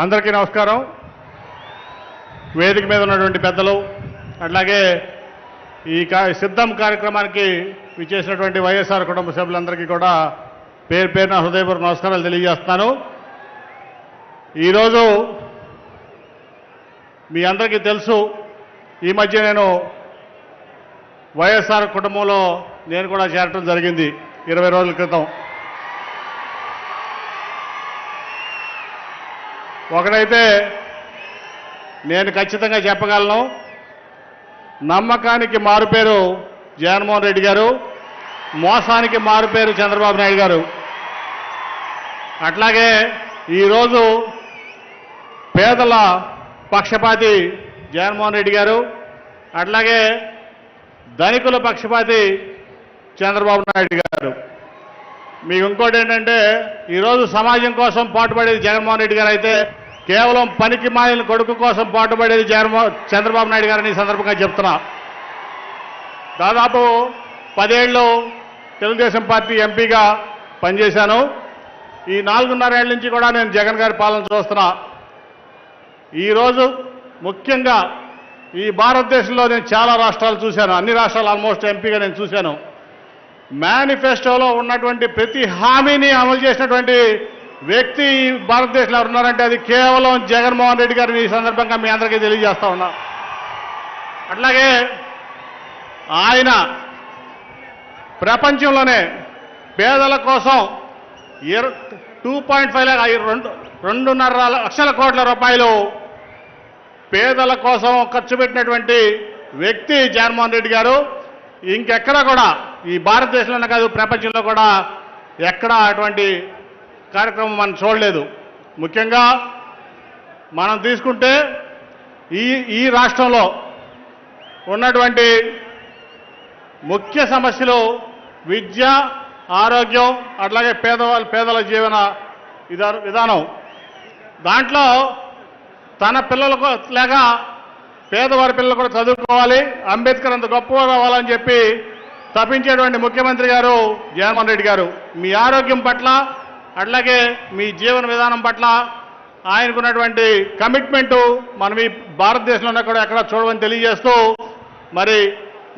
అందరికీ నమస్కారం. వేదిక మీద ఉన్నటువంటి పెద్దలు అట్లాగే ఈ సిద్ధం కార్యక్రమానికి విచ్చేసినటువంటి వైఎస్ఆర్ కుటుంబ సభ్యులందరికీ కూడా పేరు పేరున హృదయపూర్వ నమస్కారాలు తెలియజేస్తున్నాను. ఈరోజు మీ అందరికీ తెలుసు ఈ మధ్య నేను వైఎస్ఆర్ కుటుంబంలో నేను కూడా చేరటం జరిగింది ఇరవై రోజుల క్రితం. ఒకడైతే నేను ఖచ్చితంగా చెప్పగలను. నమ్మకానికి మారుపేరు జగన్మోహన్ రెడ్డి గారు. మోసానికి మారుపేరు చంద్రబాబు నాయుడు గారు. అట్లాగే ఈరోజు పేదల పక్షపాతి జగన్మోహన్ రెడ్డి గారు. అట్లాగే ధనికుల పక్షపాతి చంద్రబాబు నాయుడు గారు. మీకు ఇంకోటి ఏంటంటే ఈరోజు సమాజం కోసం పాటుపడేది జగన్మోహన్ రెడ్డి గారు అయితే కేవలం పనికి మాలిన కొడుకు కోసం పాటుపడేది జగన్మోహన్ చంద్రబాబు నాయుడు గారని ఈ సందర్భంగా చెప్తున్నా. దాదాపు పదేళ్ళు తెలుగుదేశం పార్టీ ఎంపీగా పనిచేశాను. ఈ నాలుగున్నరేళ్ళ నుంచి కూడా నేను జగన్ గారి పాలన చూస్తున్నా. ఈరోజు ముఖ్యంగా ఈ భారతదేశంలో నేను చాలా రాష్ట్రాలు చూశాను. అన్ని రాష్ట్రాలు ఆల్మోస్ట్ ఎంపీగా నేను చూశాను. మేనిఫెస్టోలో ఉన్నటువంటి ప్రతి హామీని అమలు చేసినటువంటి వ్యక్తి భారతదేశంలో ఉన్నారంటే అది కేవలం జగన్మోహన్ రెడ్డి గారిని ఈ సందర్భంగా మీ అందరికీ తెలియజేస్తా ఉన్నా. అట్లాగే ఆయన ప్రపంచంలోనే పేదల కోసం టూ పాయింట్ ఫైవ్ రెండు రెండున్నర లక్షల కోట్ల రూపాయలు పేదల కోసం ఖర్చు పెట్టినటువంటి వ్యక్తి జగన్మోహన్ రెడ్డి గారు. ఇంకెక్కడ కూడా ఈ భారతదేశంలోనే కాదు ప్రపంచంలో కూడా ఎక్కడ అటువంటి కార్యక్రమం మనం చూడలేదు. ముఖ్యంగా మనం తీసుకుంటే ఈ ఈ రాష్ట్రంలో ఉన్నటువంటి ముఖ్య సమస్యలు విద్య ఆరోగ్యం అట్లాగే పేదవాళ్ళ పేదల జీవన విధానం. దాంట్లో తన పిల్లలకు లేక పేదవారి పిల్లలు కూడా చదువుకోవాలి అంబేద్కర్ అంత గొప్పవారు అవ్వాలని చెప్పి తప్పించేటువంటి ముఖ్యమంత్రి గారు జగన్మోహన్ రెడ్డి గారు. మీ ఆరోగ్యం పట్ల అట్లాగే మీ జీవన విధానం పట్ల ఆయనకున్నటువంటి కమిట్మెంటు మనం ఈ భారతదేశంలో కూడా ఎక్కడ చూడమని తెలియజేస్తూ మరి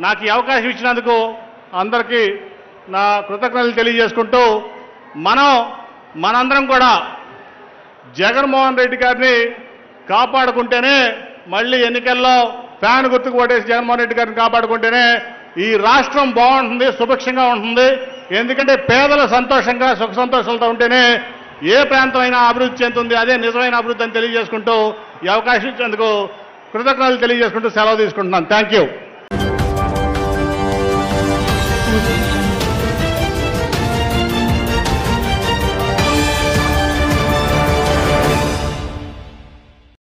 నాకు ఈ అవకాశం ఇచ్చినందుకు అందరికీ నా కృతజ్ఞతలు తెలియజేసుకుంటూ మనం మనందరం కూడా జగన్మోహన్ రెడ్డి గారిని కాపాడుకుంటేనే మళ్ళీ ఎన్నికల్లో ఫ్యాన్ గుర్తుకు ఓటేసి జగన్మోహన్ రెడ్డి గారిని కాపాడుకుంటేనే ఈ రాష్ట్రం బాగుంటుంది సుభిక్షంగా ఉంటుంది. ఎందుకంటే పేదలు సంతోషంగా సుఖ సంతోషాలతో ఉంటేనే ఏ ప్రాంతం అయినా అభివృద్ధి చెందుతుంది. అదే నిజమైన అభివృద్ధి అని తెలియజేసుకుంటూ ఈ అవకాశం ఇచ్చేందుకు కృతజ్ఞతలు తెలియజేసుకుంటూ సెలవు తీసుకుంటున్నాను. Thank you